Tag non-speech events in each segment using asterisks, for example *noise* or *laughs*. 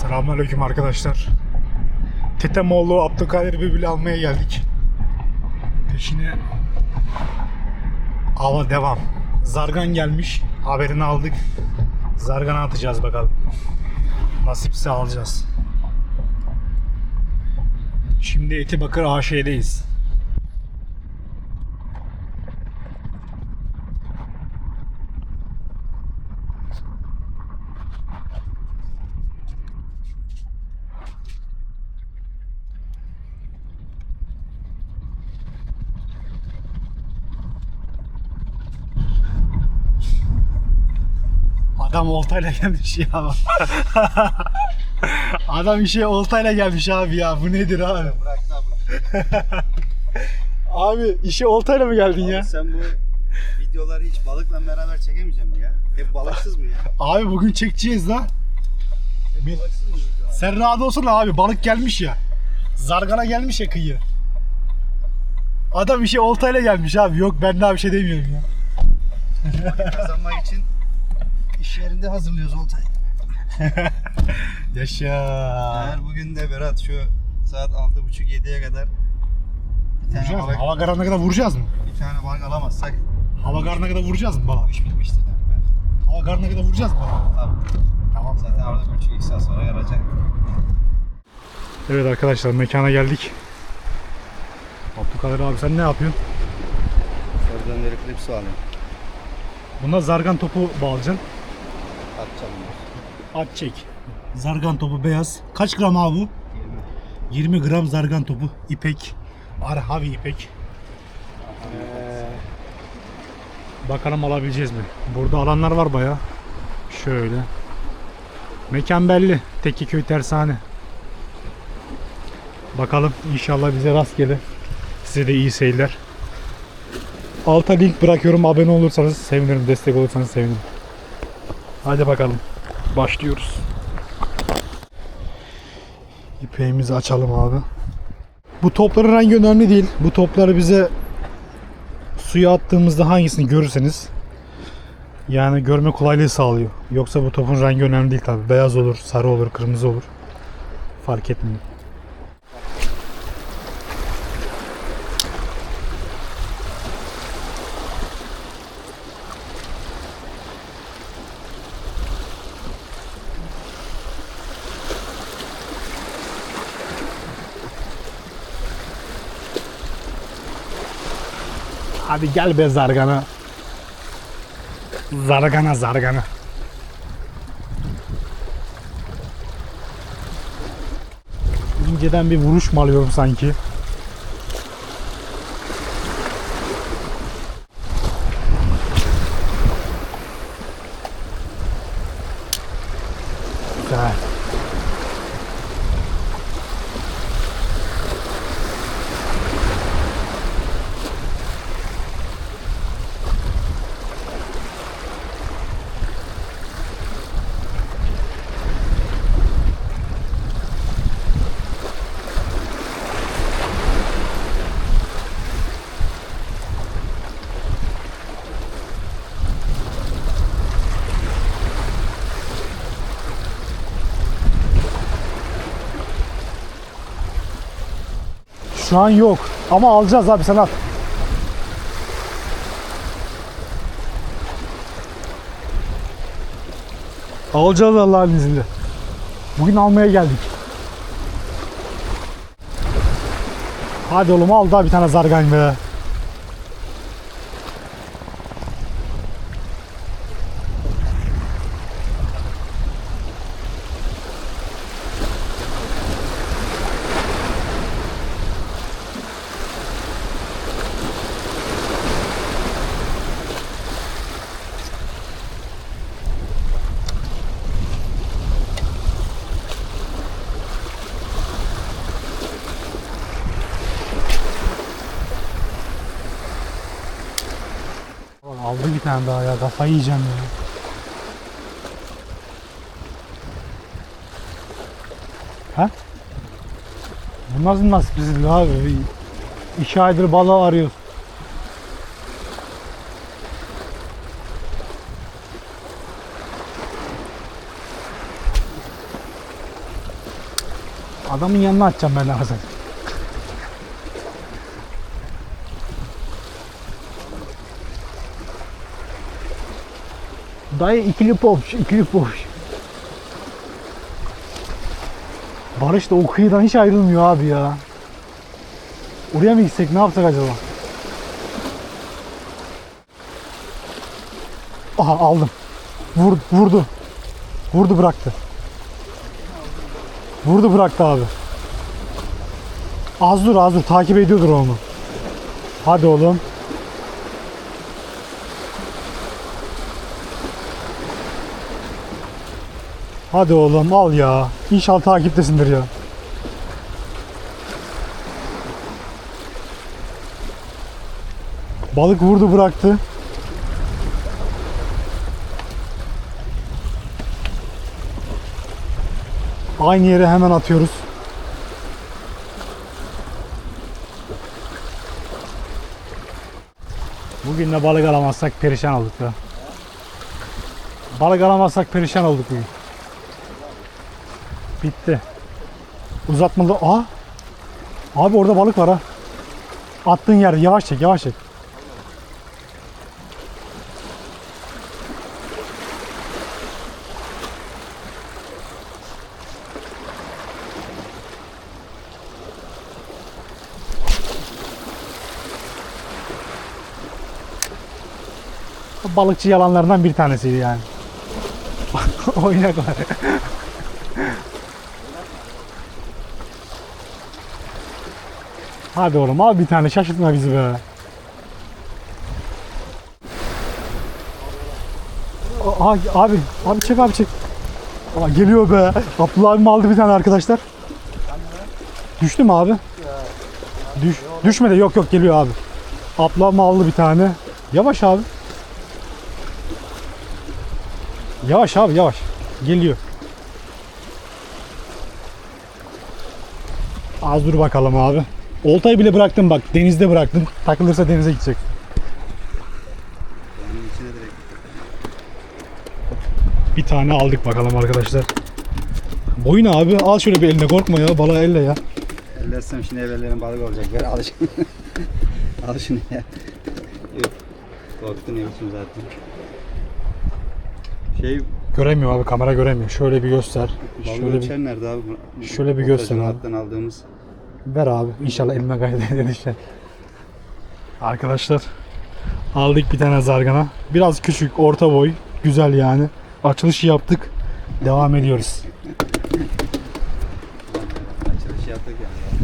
Selamünaleyküm arkadaşlar. Tetemoğlu Abdülkadir Bülbül'ü almaya geldik. Peşine hava devam. Zargan gelmiş. Haberini aldık. Zargan'a atacağız bakalım. Nasipse alacağız. Şimdi Etibakır AŞ'deyiz. Adam oltayla gelmiş ya. *laughs* Adam işe oltayla gelmiş abi ya. Bu nedir abi? Bırak. *laughs* Abi işe oltayla mı geldin ya? Abi sen bu videoları hiç balıkla beraber çekemeyeceğim ya. Hep balıksız mı ya? Abi bugün çekeceğiz la. Abi? Sen rahat olsun abi balık gelmiş ya. Zargana gelmiş ya kıyı. Adam işe oltayla gelmiş abi. Yok ben daha bir şey demiyorum ya. Kazanmak için iş yerinde hazırlıyoruz oltayı. *laughs* Yaşa. Eğer bugün de Berat şu saat 6.30-7'ye kadar bir tane, Vuracağız mı? balık, Hava kararına kadar vuracağız mı? bir tane balık alamazsak Hava kararına kadar vuracağız mı balık? bu iş bitmiştir derim ben. Hava kararına kadar vuracağız mı balık? Tabii. Tamam. Zaten orada bir buçuk iki saat sonra yarayacak. Evet arkadaşlar mekana geldik. Abdülkadir abi sen ne yapıyorsun? Oradan beri klipsi alayım. Buna zargan topu bağlayacaksın. At çek. Zargan topu beyaz. Kaç gram abi bu? 20. 20 gram zargan topu. İpek. Arhavi ipek. Ee, bakalım alabileceğiz mi? Burada alanlar var baya. Şöyle. Mekan belli. Tekiköy tersane. Bakalım inşallah bize rast gelir. Size de iyi seyirler. Alta link bırakıyorum. Abone olursanız sevinirim. Destek olursanız sevinirim. Hadi bakalım. Başlıyoruz. İpeğimizi açalım abi. Bu topların rengi önemli değil. Bu topları bize suya attığımızda hangisini görürseniz yani görme kolaylığı sağlıyor. Yoksa bu topun rengi önemli değil tabi. Beyaz olur, sarı olur, kırmızı olur. Fark etmiyor. Hadi gel be zargana. Zargana zargana. İnceden bir vuruş mu alıyorum sanki? Güzel. Şu an yok. Ama alacağız abi sen al. Alacağız Allah'ın izniyle. Bugün almaya geldik. Hadi oğlum al daha bir tane zargan be. Aldı bir tane daha ya kafayı yiyeceğim ya. Ha? Bu nasıl nasip bizim abi? İki aydır balığı arıyoruz. Adamın yanına atacağım ben lazım. Dayı ikili popş, ikili popş. Barış da o kıyıdan hiç ayrılmıyor abi ya. Oraya mı gitsek ne yapsak acaba? Aha aldım. Vur, vurdu. Vurdu bıraktı. Vurdu bıraktı abi. Az dur az dur takip ediyordur onu. Hadi oğlum. Hadi oğlum al ya. İnşallah takiptesindir ya. Balık vurdu bıraktı. Aynı yere hemen atıyoruz. Bugün de balık alamazsak perişan olduk ya. Balık alamazsak perişan olduk bugün. Bitti. Uzatmalı. Aa! Abi orada balık var ha. Attığın yer yavaş çek yavaş çek. Balıkçı yalanlarından bir tanesiydi yani. *laughs* Oynak Hadi oğlum al bir tane şaşırtma bizi be. Aa, abi, abi çek abi çek. Aa, geliyor be. Abdullah abim aldı bir tane arkadaşlar. Düştü mü abi? Düş, düşmedi yok yok geliyor abi. Abdullah abim aldı bir tane. Yavaş abi. Yavaş abi yavaş. Geliyor. Az dur bakalım abi. Oltayı bile bıraktım bak. Denizde bıraktım. Takılırsa denize gidecek. Bir tane aldık bakalım arkadaşlar. Boyun abi al şöyle bir eline korkma ya balığı elle ya. Ellersem şimdi evvellerin balık olacak. Ver al şunu. *laughs* al şunu ya. Yok. Korktun biçim zaten. Şey Göremiyor abi kamera göremiyor. Şöyle bir göster. balık Şöyle bir nerede abi? Şöyle bir göster abi. Alttan aldığımız. Ver abi. İnşallah elime gayret düşer. Arkadaşlar aldık bir tane zargana. Biraz küçük, orta boy. Güzel yani. Açılışı yaptık. Devam ediyoruz. Açılış yaptık yani.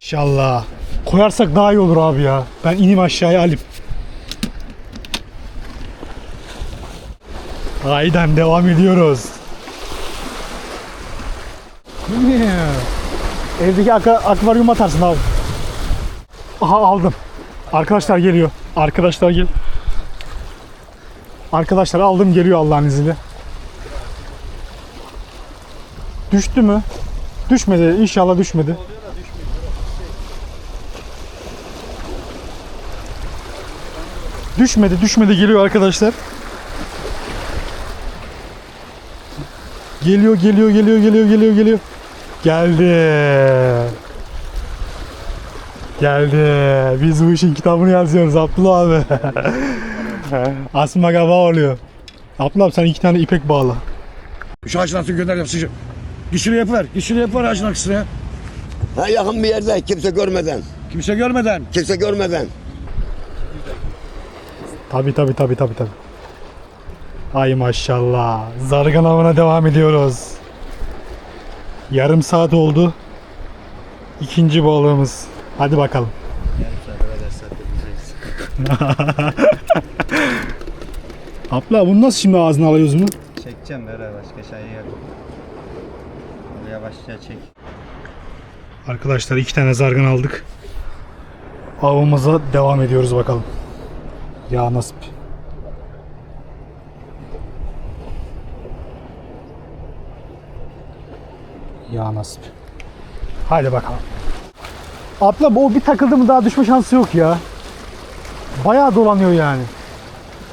İnşallah. Koyarsak daha iyi olur abi ya. Ben ineyim aşağıya alayım. Aynen devam ediyoruz. Evdeki ak- akvaryum atarsın abi. Aha aldım. Arkadaşlar geliyor. Arkadaşlar gel. Arkadaşlar aldım geliyor Allah'ın izniyle. Düştü mü? Düşmedi. İnşallah düşmedi. Düşmedi, düşmedi geliyor arkadaşlar. Geliyor, geliyor, geliyor, geliyor, geliyor, geliyor. Geldi. Geldi. Biz bu işin kitabını yazıyoruz Abdullah abi. *laughs* Asma gaba oluyor. Abdullah abi sen iki tane ipek bağla. Şu ağacın altına gönder yapsın. Git şuraya yapıver. Git şuraya yapıver ağacın arkasına. Ha yakın bir yerde kimse görmeden. Kimse görmeden. Kimse görmeden. Tabi tabi tabi tabi tabi. Ay maşallah. Zargan avına devam ediyoruz. Yarım saat oldu. İkinci balığımız. Hadi bakalım. *laughs* Abla bunu nasıl şimdi ağzına alıyoruz bunu? Çekeceğim böyle başka şey yok. Yavaşça çek. Arkadaşlar iki tane zargan aldık. Avımıza devam ediyoruz bakalım. Ya nasip. Ya nasip. Haydi bakalım. Abla bu bir takıldı mı daha düşme şansı yok ya. Bayağı dolanıyor yani.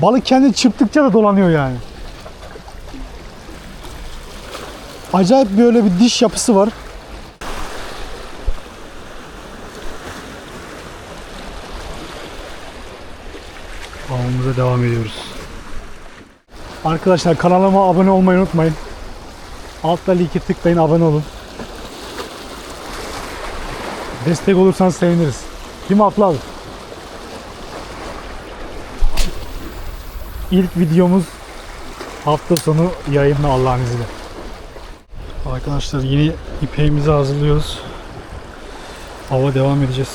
Balık kendi çıktıkça da dolanıyor yani. acayip böyle bir diş yapısı var. Avımıza devam ediyoruz. Arkadaşlar kanalıma abone olmayı unutmayın. Altta linki tıklayın abone olun. Destek olursanız seviniriz. Değil mi Atlı abi? İlk videomuz hafta sonu yayında Allah'ın izniyle. Arkadaşlar yeni ipeğimizi hazırlıyoruz. Hava devam edeceğiz.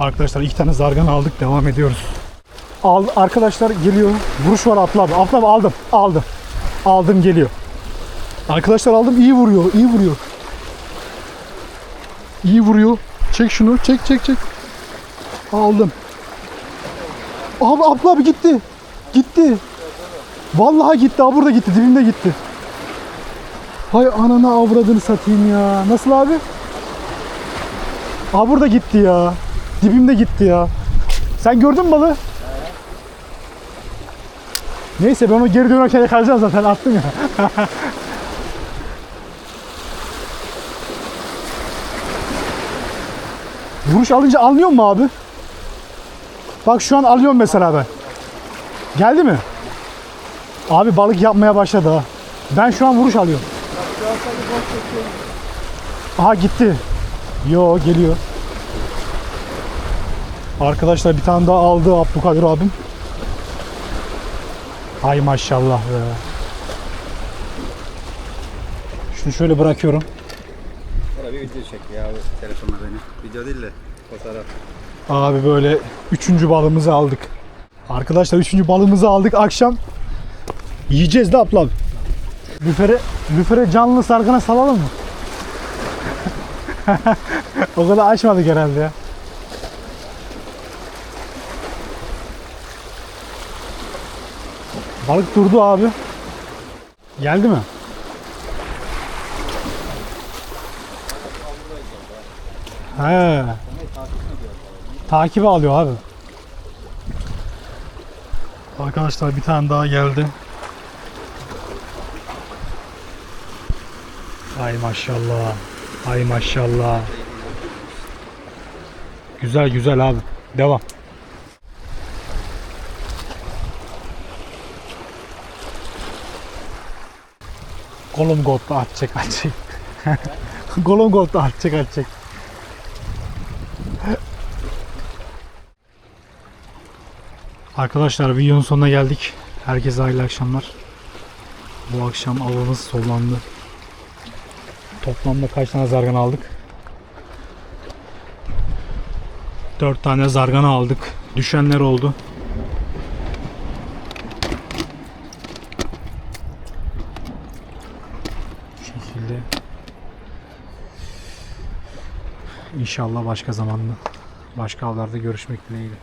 Arkadaşlar iki tane zargan aldık devam ediyoruz. Al, arkadaşlar geliyor. Vuruş var Atlı abi. Atlı abi aldım. Aldım. Aldım geliyor. Arkadaşlar aldım iyi vuruyor. iyi vuruyor. İyi vuruyor. Çek şunu. Çek çek çek. Aldım. Abi Abla abi gitti. Gitti. Vallahi gitti. Abi burada gitti. Dibimde gitti. Hay anana avradını satayım ya. Nasıl abi? Abi burada gitti ya. Dibimde gitti ya. Sen gördün mü balığı? Neyse ben onu geri dönerken yakalayacağım zaten attım ya. *laughs* Vuruş alınca anlıyor mu abi? Bak şu an alıyorum mesela ben. Geldi mi? Abi balık yapmaya başladı ha. Ben şu an vuruş alıyorum. Aha gitti. Yo geliyor. Arkadaşlar bir tane daha aldı Abdülkadir abim. Hay maşallah be. Şunu şöyle bırakıyorum. Video çek ya bu telefonla beni. Video değil de fotoğraf. Abi böyle üçüncü balığımızı aldık. Arkadaşlar üçüncü balığımızı aldık. Akşam yiyeceğiz de ablam. Lüfere, lüfere canlı sargına salalım mı? *laughs* o kadar açmadık herhalde ya. Balık durdu abi. Geldi mi? He. Takibi alıyor abi. Arkadaşlar bir tane daha geldi. Ay maşallah. Ay maşallah. Güzel güzel abi. Devam. Kolum golda atacak atacak. *laughs* Kolum golda atacak atacak. Arkadaşlar videonun sonuna geldik. Herkese hayırlı akşamlar. Bu akşam avımız sonlandı. Toplamda kaç tane zargana aldık? 4 tane zargana aldık. Düşenler oldu. Bu şekilde. İnşallah başka zamanda başka avlarda görüşmek dileğiyle.